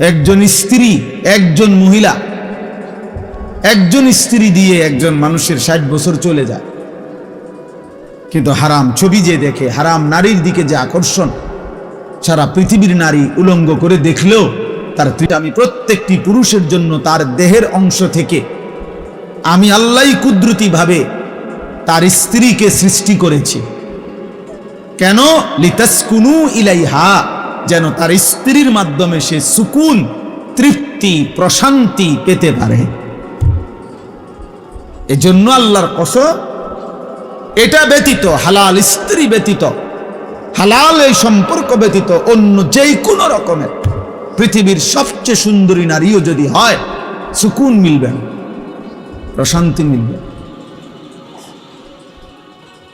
একজন স্ত্রী, একজন মহিলা। একজন স্ত্রী দিয়ে একজন মানুষের ষাট বছর চলে যায়। কিন্তু হারাম ছবি যে দেখে, হারাম নারীর দিকে যে আকর্ষণ, সারা পৃথিবীর নারী উলঙ্গ করে দেখলেও তার আমি প্রত্যেকটি পুরুষের জন্য তার দেহের অংশ থেকে আমি আল্লাহ কুদরতি ভাবে তার স্ত্রীকে সৃষ্টি করেছি। কেন? লিতাসকুনু ইলাইহা। যেন তার স্ত্রীর মাধ্যমে সে সুকুন, তৃপ্তি, প্রশান্তি পেতে পারে। এজন্য আল্লাহর কসম, এটা ব্যতীত, হালাল স্ত্রী ব্যতীত, হালাল এই সম্পর্ক ব্যতীত অন্য যেই কোনো রকমের পৃথিবীর সবচেয়ে সুন্দরী নারীও যদি হয়, সুকুন মিলবে না, প্রশান্তি মিলবে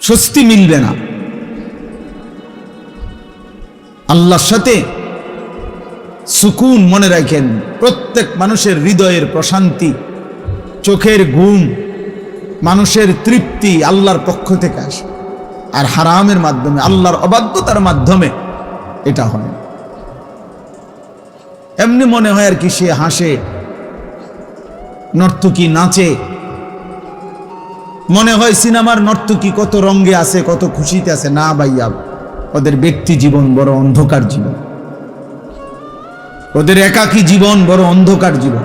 স্বস্তি মিলবে না। আল্লাহর সাথে সুকুন মনে রাখেন। প্রত্যেক মানুষের হৃদয়ের প্রশান্তি, চোখের ঘুম, মানুষের তৃপ্তি আল্লাহর পক্ষ থেকে আসে। আর হারামের মাধ্যমে, আল্লাহর অবাধ্যতার মাধ্যমে এটা হয়। এমনি মনে হয় আর কি সে হাসে, নর্তকী নাচে। মনে হয় সিনেমার নর্তকী কত রঙ্গে আছে, কত খুশিতে আছে। না ভাইয়া ওদের ব্যক্তি জীবন বড় অন্ধকার জীবন। ওদের একাকী জীবন বড় অন্ধকার জীবন।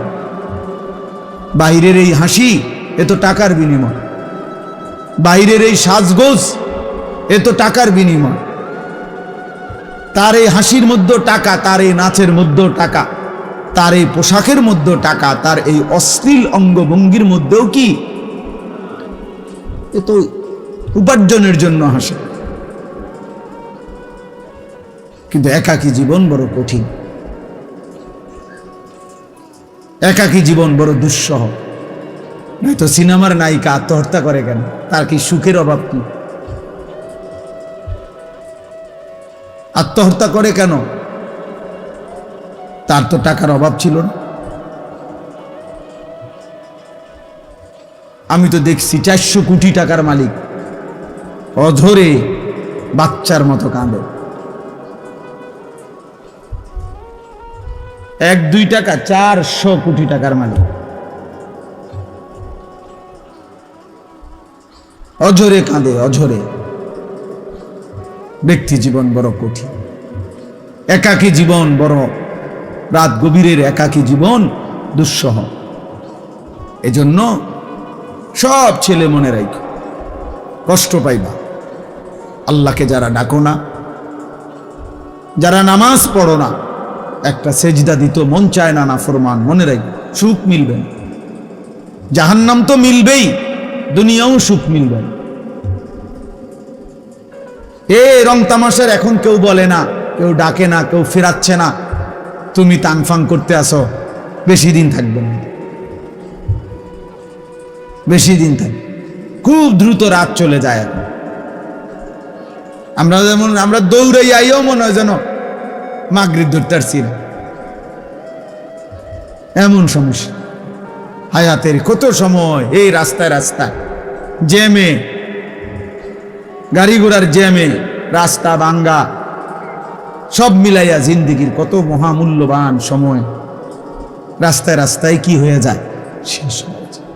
বাইরের এই হাসি, এ তো টাকার বিনিময়। বাইরের এই সাজগোজ, এ তো টাকার বিনিময়। তার এই হাসির মধ্যে টাকা, তার এই নাচের মধ্যেও টাকা, তার এই পোশাকের মধ্যেও টাকা, তার এই অশ্লীল অঙ্গভঙ্গির মধ্যেও কি? এ তো উপার্জনের জন্য হাসে। কিন্তু একাকী জীবন বড় কঠিন। একাকী জীবন বড় দুঃসহ। নয়তো সিনেমার নায়িকা আত্মহত্যা করে কেন? তার কি সুখের অভাব কি? আত্মহত্যা করে কেন? তার তো টাকার অভাব ছিল না। আমি তো দেখছি চারশো কোটি টাকার মালিক। অঝরে বাচ্চার মতো কাঁদে। এক, দুই টাকা, চারশো কোটি টাকার মালিক। অঝরে কাঁদে, অঝরে। ব্যক্তি জীবন বড় কঠিন। একাকী জীবন বড় রাত গভীরের একাকী জীবন দুঃসহ। এজন্য সব ছেলে মনে রাখ কষ্ট পাইবা। আল্লাহকে যারা ডাকো না, যারা নামাজ পড়ো না একটা সেজদা দিত, মন চায় না না ফরমান, মনে রাখ সুখ মিলবে জাহান্নাম তো মিলবেই, দুনিয়াও সুখ মিলবে এ রং তামাশার এখন কেউ বলে না, কেউ ডাকে না, কেউ ফেরাচ্ছে না। তুমি তাংফাং করতে আসো, বেশি দিন থাকবে না। বেশি দিন থাকবে খুব দ্রুত রাত চলে যায়। আমরা যেমন, আমরা দৌড়ে যাইও মনে হয় যেন মাগরিব ধরতে পারছি না এমন সমস্যা। হায়াতের কত সময় এই রাস্তায় রাস্তায়। জ্যামে। গাড়ি ঘোড়ার জ্যামে রাস্তা ভাঙ্গা। সব মিলাইয়া জিন্দিগির কত মহামূল্যবান সময়। রাস্তায় রাস্তায় কি হয়ে যায়? শেষ হয়ে যায়।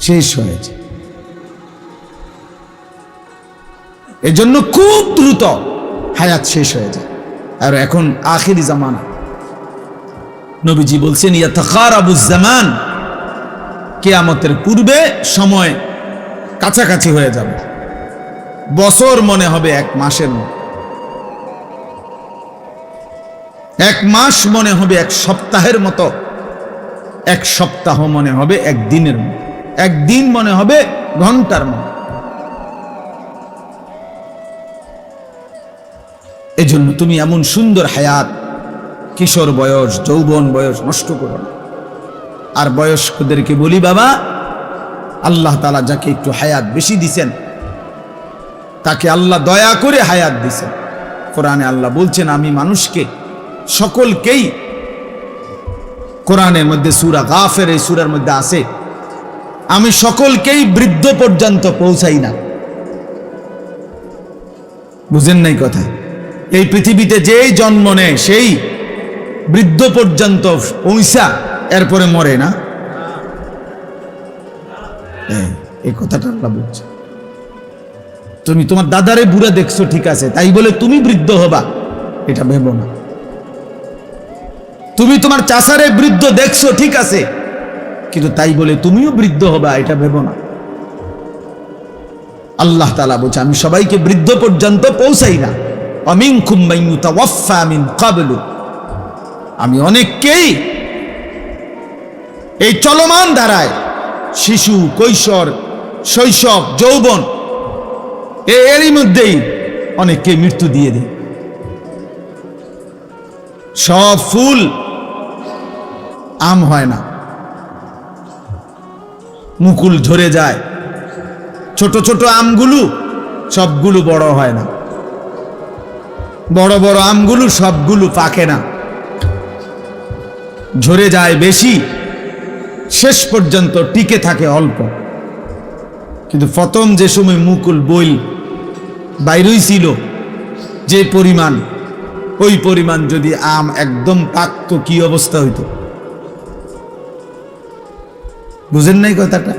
শেষ হয়ে যায়। এজন্য খুব দ্রুত হায়াত শেষ হয়ে যায়। আর এখন আখিরি জামানা। নবীজি বলছেন ইয়া জামান কেয়ামতের পূর্বে সময় কাছাকাছি হয়ে যাবে। বছর মনে হবে এক মাসের মতো। এক মাস মনে হবে এক সপ্তাহের মতো। এক সপ্তাহ মনে হবে এক দিনের মতো। একদিন মনে হবে ঘণ্টার মতো। এজন্য তুমি এমন সুন্দর হায়াত, কিশোর বয়স, যৌবন বয়স নষ্ট করো না। আর বয়স্কদেরকে বলি, বাবা, আল্লাহ তালা যাকে একটু হায়াত বেশি দিছেন, তাকে আল্লাহ দয়া করে হায়াত দিছেন। কোরআনে আল্লাহ বলছেন, আমি মানুষকে, সকলকেই কোরআনের মধ্যে সুরা গাফের, এই সুরার মধ্যে আছে, আমি সকলকেই বৃদ্ধ পর্যন্ত পৌঁছাই না। বুঝেন নাই কথা? এই পৃথিবীতে যেই জন্ম নেয়, সেই বৃদ্ধ পর্যন্ত পৌঁছা, এরপরে মরে না? এই কথাটা আল্লাহ বলছে। তুমি তোমার দাদারে বুড়া দেখছ, ঠিক আছে, তাই বলে তুমি বৃদ্ধ হবা, এটা ভেবো না। তুমি তোমার চাষারে বৃদ্ধ দেখছ, ঠিক আছে, কিন্তু তাই বলে তুমিও বৃদ্ধ হবা, এটা ভেবো না। আল্লাহ তালা বলছে, আমি সবাইকে বৃদ্ধ পর্যন্ত পৌঁছাই না। আমি অনেককেই এই চলমান ধারায় শিশু, কৈশোর, শৈশব, যৌবন এরই মধ্যেই অনেককে মৃত্যু দিয়ে দেয়। সব ফুল আম হয় না। মুকুল ঝরে যায়। ছোট ছোট আমগুলো সবগুলো বড় হয় না। বড় বড় আমগুলো সবগুলো পাকে না। ঝরে যায় বেশি, শেষ পর্যন্ত টিকে থাকে অল্প। কিন্তু প্রথম যে সময় মুকুল বইল বাইরই ছিল, যে পরিমাণ, ওই পরিমাণ যদি আম একদম পাকত কি অবস্থা হইতো? বুঝেন নাই কথাটা?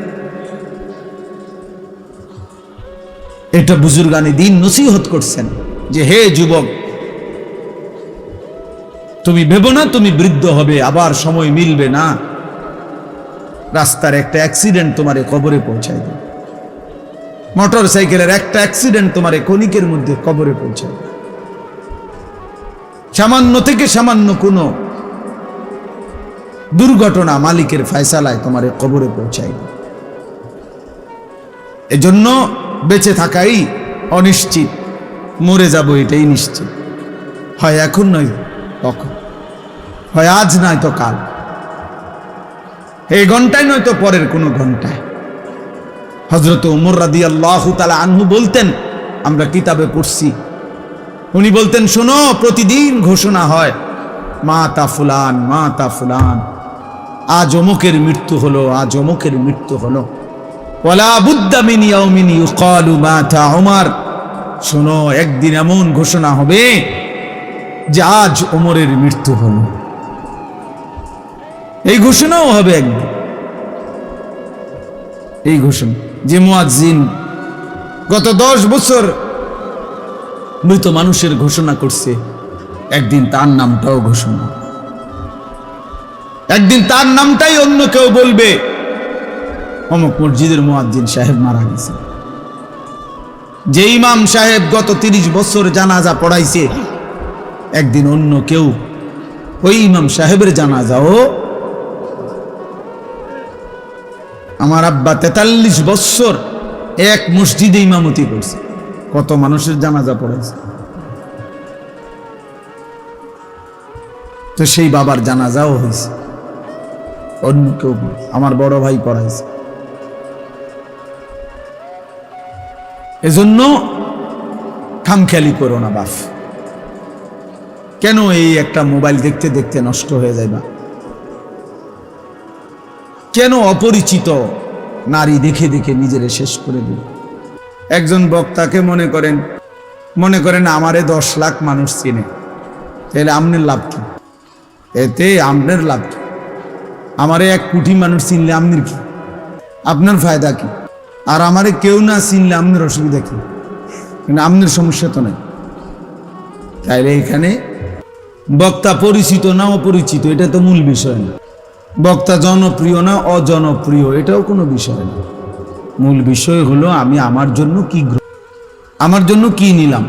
এটা বুজুর্গানি দিন নসিহত করছেন। যে হে যুবক, তুমি ভেবো না তুমি বৃদ্ধ হবে, আবার সময় মিলবে না রাস্তার একটা অ্যাক্সিডেন্ট তোমারে কবরে পৌঁছায় দেবে মোটর সাইকেলের একটা অ্যাক্সিডেন্ট তোমারে কণিকের মধ্যে কবরে পৌঁছায়। সামান্য থেকে সামান্য কোনো দুর্ঘটনা মালিকের ফয়সালায় তোমারে কবরে পৌঁছায় দেবে। এজন্য বেঁচে থাকাই অনিশ্চিত মরে যাব এটাই নিশ্চিত। হয় এখন নয় কখন? হয় আজ নয় তো কাল। এই ঘন্টায় নয় তো পরের কোনো ঘন্টায়। হজরত উমর রাদি আল্লাহ তালা আনহু বলতেন, আমরা কিতাবে পড়ছি, উনি বলতেন, শোনো, প্রতিদিন ঘোষণা হয় মা তা ফুলান মা তা ফুলান, আজ অমুকের মৃত্যু হলো, আজ অমুকের মৃত্যু হলো। ওয়ালা বুদ্দা মিন ইয়াউমিন ইউকালু মাতা উমার। শোনো, একদিন এমন ঘোষণা হবে যে আজ ওমরের মৃত্যু হলো। এই ঘোষণাও হবে একদিন। এই ঘোষণা যে মুয়াজ্জিন গত দশ বছর মৃত মানুষের ঘোষণা করছে, একদিন তার নামটাও ঘোষণা। একদিন তার নামটাই অন্য কেউ বলবে। অমুক মসজিদের মুয়াজ্জিন সাহেব মারা গেছে যে ইমাম সাহেব গত তিরিশ বছর জানাজা পড়াইছে, একদিন অন্য কেউ ওই ইমাম সাহেবের জানাজাও আমার আব্বা তেতাল্লিশ বছর এক মসজিদে ইমামতি করছে, কত মানুষের জানাজা পড়াইছে। তো সেই বাবার জানাজাও হয়েছে, অন্য কেউ আমার বড় ভাই পড়াইছে। এজন্য খামখেয়ালি করো না বাপ কেন এই একটা মোবাইল দেখতে দেখতে নষ্ট হয়ে যায় বা কেন অপরিচিত নারী দেখে দেখে নিজেরে শেষ করে দিল? একজন বক্তাকে মনে করেন মনে করেন আমারে দশ লাখ মানুষ চিনে। তাহলে আমনের লাভ কি? এতে আমনের লাভ কি? আমারে এক কোটি মানুষ চিনলে আমনের কি? আপনার ফায়দা কি? আর আমারে কেউ না চিনলে আমনের অসুবিধা কি? কিন্তু আমনের সমস্যা তো নাই। তাইলে এখানে বক্তা পরিচিত না অপরিচিত, এটা তো মূল বিষয় না। বক্তা জনপ্রিয় না অজনপ্রিয়, এটাও কোনো বিষয় না। মূল বিষয় হলো আমি আমার জন্য কি আমার জন্য কি নিলাম।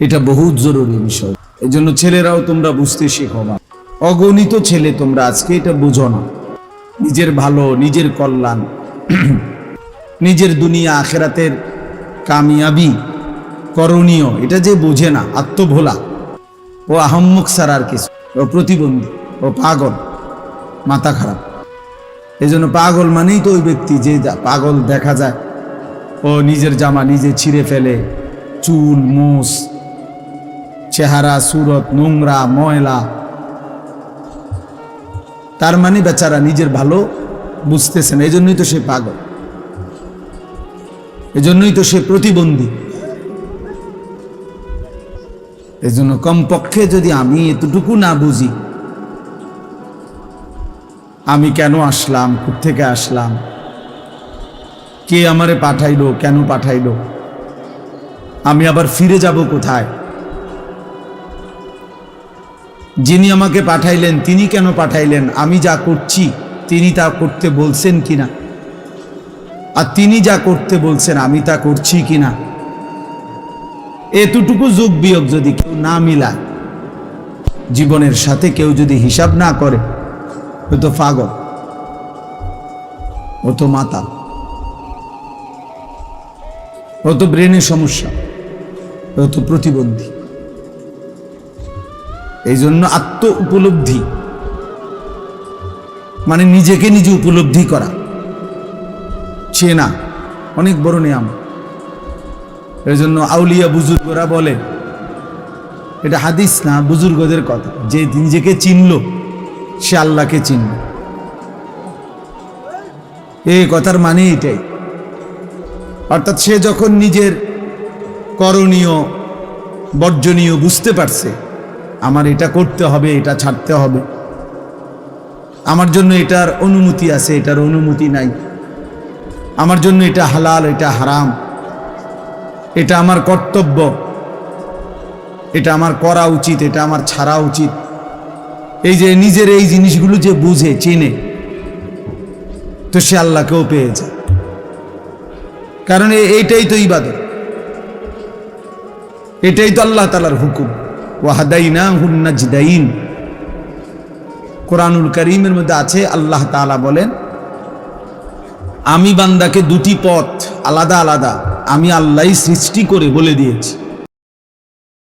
এটা বহুত জরুরি বিষয়। এই জন্য ছেলেরাও তোমরা বুঝতে শেখো না অগণিত ছেলে তোমরা আজকে এটা বুঝো না। নিজের ভালো, নিজের কল্যাণ। নিজের দুনিয়া আখেরাতের কামিয়াবি, করণীয়, এটা যে বোঝে না, আত্মভোলা। ও আহম্মুক সার আর কিছু ও প্রতিবন্ধী, ও পাগল, মাথা খারাপ। এই জন্য পাগল মানেই তো ওই ব্যক্তি যে পাগল দেখা যায়। ও নিজের জামা নিজে ছিঁড়ে ফেলে, চুল মোষ চেহারা, সুরত, নোংরা, ময়লা। তার মানে বেচারা নিজের ভালো বুঝতেছে না এই জন্যই তো সে পাগল। এজন্যই তো সে প্রতিবন্ধী। এজন্য জন্য কমপক্ষে যদি আমি এতটুকু না বুঝি, আমি কেন আসলাম থেকে আসলাম, কে আমারে পাঠাইলো, কেন পাঠাইলো, আমি আবার ফিরে যাব কোথায়? যিনি আমাকে পাঠাইলেন, তিনি কেন পাঠাইলেন, আমি যা করছি, তিনি তা করতে বলছেন কিনা? আর তিনি যা করতে বলছেন, আমি তা করছি কিনা? এতটুকু যোগ বিয়োগ যদি কেউ না মিলায়, জীবনের সাথে কেউ যদি হিসাব না করে, ও তো পাগল, ও তো মাতা, ও তো ব্রেনের সমস্যা, ও তো প্রতিবন্ধী। এই জন্য আত্ম উপলব্ধি মানে নিজেকে নিজে উপলব্ধি করা। চেনা অনেক বড় নিয়ম। এই জন্য আউলিয়া বুজুর্গরা বলে, এটা হাদিস না, বুজুর্গদের কথা। যে নিজেকে চিনল, সে আল্লাহকে চিনল। এই কথার মানে এটাই। অর্থাৎ সে যখন নিজের করণীয়, বর্জনীয় বুঝতে পারছে, আমার এটা করতে হবে, এটা ছাড়তে হবে। আমার জন্য এটার অনুমতি আছে, এটার অনুমতি নাই। আমার জন্য এটা হালাল, এটা হারাম। এটা আমার কর্তব্য। এটা আমার করা উচিত, এটা আমার ছাড়া উচিত। এই যে নিজের এই জিনিসগুলো যে বুঝে, চেনে, তো সে আল্লাহকেও পেয়ে যায়। কারণ এইটাই তো ইবাদত। এটাই তো আল্লাহ তালার হুকুম। ওয়াহাদাইনা হুন্নাজদাইন কোরআনুল করিমের মধ্যে আছে, আল্লাহ তাআলা বলেন আমি বান্দাকে দুটি পথ আলাদা আলাদা আমি আল্লাহ সৃষ্টি করে বলে দিয়েছি।